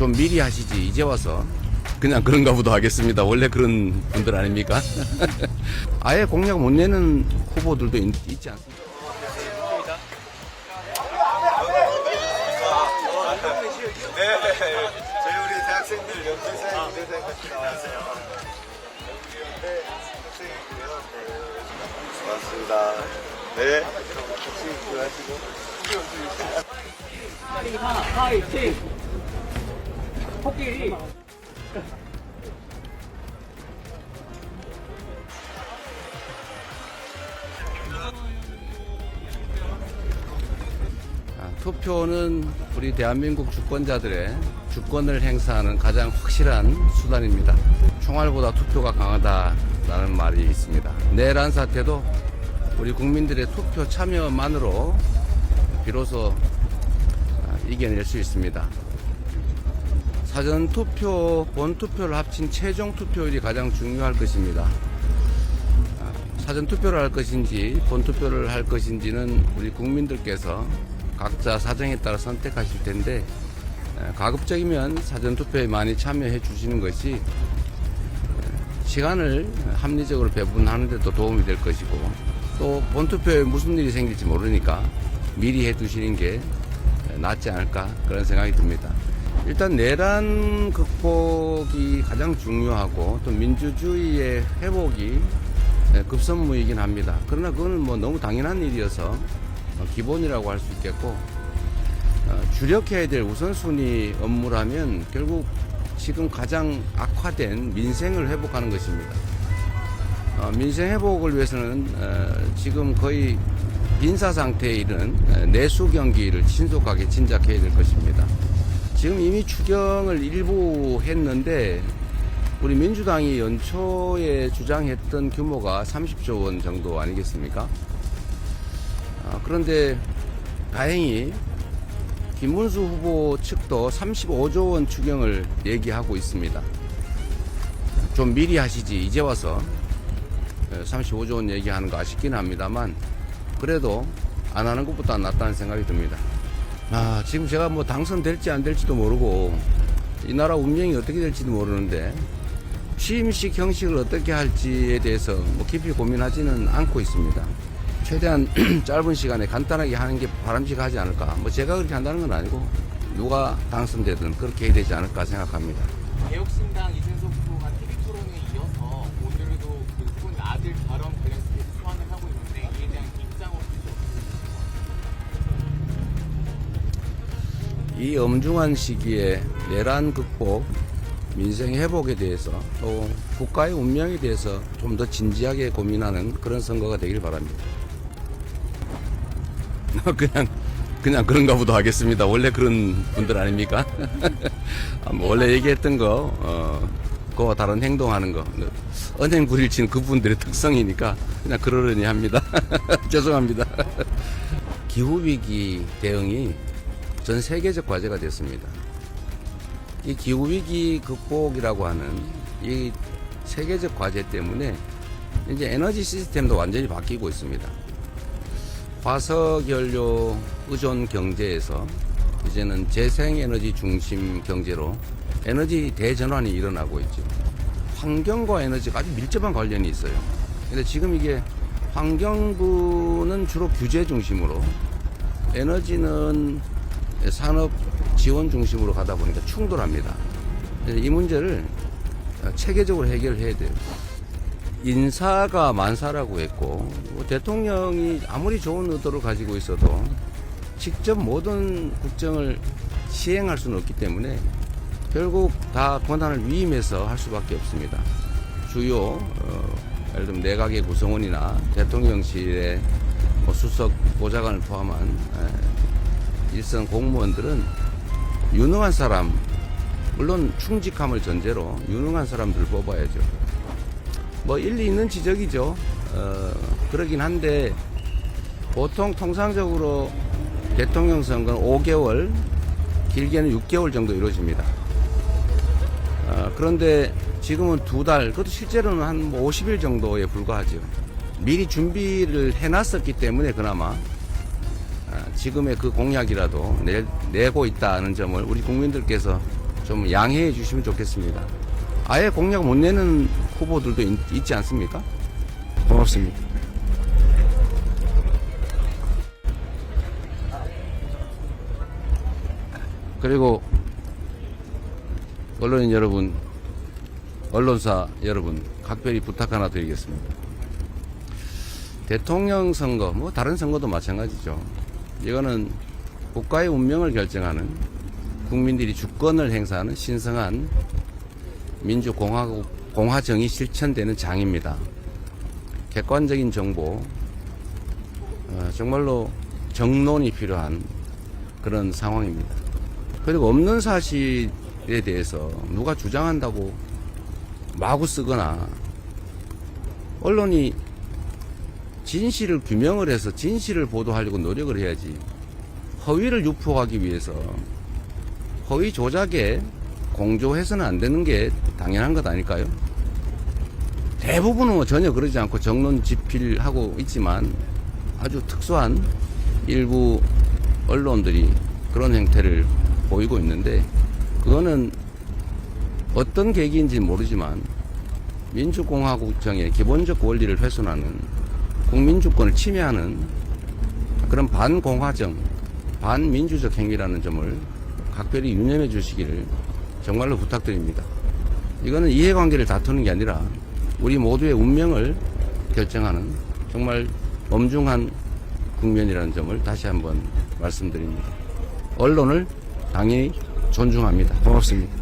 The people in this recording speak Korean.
좀 미리 하시지 이제 와서 그냥 그런가 보다 하겠습니다. 원래 그런 분들 아닙니까? 아예 공약 못 내는 후보들도 있, 있지 않습니까? 고맙습니다. 네. 하나 파이팅 코끼리 아, 투표는 우리 대한민국 주권자들의 주권을 행사하는 가장 확실한 수단입니다. 총알보다 투표가 강하다라는 말이 있습니다. 내란 사태도 우리 국민들의 투표 참여만으로 비로소 아, 이겨낼 수 있습니다. 사전 투표, 본 투표를 합친 최종 투표율이 가장 중요할 것입니다. 아, 사전 투표를 할 것인지 본 투표를 할 것인지는 우리 국민들께서 각자 사정에 따라 선택하실 텐데 에, 가급적이면 사전 투표에 많이 참여해 주시는 것이 에, 시간을 합리적으로 배분하는 데도 도움이 될 것이고 또 본 투표에 무슨 일이 생길지 모르니까 미리 해 두시는 게 낫지 않을까 그런 생각이 듭니다. 일단 내란 극복이 가장 중요하고 또 민주주의의 회복이 네, 급선무이긴 합니다. 그러나 그거는 뭐 너무 당연한 일이어서 어, 기본이라고 할 수 있겠고 어, 주력해야 될 우선순위 업무라면 결국 지금 가장 악화된 민생을 회복하는 것입니다. 어, 민생 회복을 위해서는 어, 지금 거의 빈사 상태에 이른 어, 내수 경기를 신속하게 진작해야 될 것입니다. 지금 이미 추경을 일부 했는데 우리 민주당이 연초에 주장했던 규모가 30조 원 정도 아니겠습니까? 아, 그런데 다행히 김문수 후보 측도 35조 원 추경을 얘기하고 있습니다. 좀 미리 하시지 이제 와서 35조 원 얘기하는 거 아쉽긴 합니다만 그래도 안 하는 것보다 낫다는 생각이 듭니다. 아, 지금 제가 뭐 당선될지 안 될지도 모르고 이 나라 운명이 어떻게 될지도 모르는데 취임식 형식을 어떻게 할지에 대해서 뭐 깊이 고민하지는 않고 있습니다. 최대한 짧은 시간에 간단하게 하는 게 바람직하지 않을까. 뭐 제가 그렇게 한다는 건 아니고 누가 당선되든 그렇게 해야 되지 않을까 생각합니다. 개혁신당 이준석 후보가 TV 토론에 이어서 오늘도 그군 아들 발언 이 엄중한 시기에 내란 극복, 민생 회복에 대해서 또 국가의 운명에 대해서 좀 더 진지하게 고민하는 그런 선거가 되길 바랍니다. 그냥 그냥 그런가 보다 하겠습니다. 원래 그런 분들 아닙니까? 아, 뭐 원래 얘기했던 거, 어, 그와 다른 행동하는 거, 언행 불일치는 그분들의 특성이니까 그냥 그러려니 합니다. 죄송합니다. 기후위기 대응이 전 세계적 과제가 됐습니다. 이 기후위기 극복이라고 하는 이 세계적 과제 때문에 이제 에너지 시스템도 완전히 바뀌고 있습니다. 화석 연료 의존 경제에서 이제는 재생 에너지 중심 경제로 에너지 대전환이 일어나고 있죠. 환경과 에너지가 아주 밀접한 관련이 있어요. 근데 지금 이게 환경부는 주로 규제 중심으로 에너지는 산업 지원 중심으로 가다 보니까 충돌합니다. 그래서 이 문제를 체계적으로 해결해야 돼요. 인사가 만사라고 했고 뭐 대통령이 아무리 좋은 의도를 가지고 있어도 직접 모든 국정을 시행할 수는 없기 때문에 결국 다 권한을 위임해서 할 수밖에 없습니다. 주요 어, 예를 들면 내각의 구성원이나 대통령실의 뭐 수석 보좌관을 포함한 에, 일선 공무원들은 유능한 사람 물론 충직함을 전제로 유능한 사람들을 뽑아야죠. 뭐 일리 있는 지적이죠. 어, 그러긴 한데 보통 통상적으로 대통령 선거는 5개월, 길게는 6개월 정도 이루어집니다. 어, 그런데 지금은 두 달, 그것도 실제로는 한 50일 정도에 불과하죠. 미리 준비를 해놨었기 때문에 그나마 아, 지금의 그 공약이라도 내, 내고 있다는 점을 우리 국민들께서 좀 양해해 주시면 좋겠습니다. 아예 공약 못 내는 후보들도 있, 있지 않습니까? 고맙습니다. 그리고 언론인 여러분, 언론사 여러분, 각별히 부탁 하나 드리겠습니다. 대통령 선거, 뭐 다른 선거도 마찬가지죠. 이거는 국가의 운명을 결정하는 국민들이 주권을 행사하는 신성한 민주공화국 공화정이 실천되는 장입니다. 객관적인 정보, 어, 정말로 정론이 필요한 그런 상황입니다. 그리고 없는 사실에 대해서 누가 주장한다고 마구 쓰거나 언론이 진실을 규명을 해서 진실을 보도하려고 노력을 해야지 허위를 유포하기 위해서 허위 조작에 공조해서는 안 되는 게 당연한 것 아닐까요? 대부분은 뭐 전혀 그러지 않고 정론 집필하고 있지만 아주 특수한 일부 언론들이 그런 행태를 보이고 있는데 그거는 어떤 계기인지 모르지만 민주공화국정의 기본적 원리를 훼손하는 국민주권을 침해하는 그런 반공화정, 반민주적 행위라는 점을 각별히 유념해 주시기를 정말로 부탁드립니다. 이거는 이해관계를 다투는 게 아니라 우리 모두의 운명을 결정하는 정말 엄중한 국면이라는 점을 다시 한번 말씀드립니다. 언론을 당연히 존중합니다. 고맙습니다.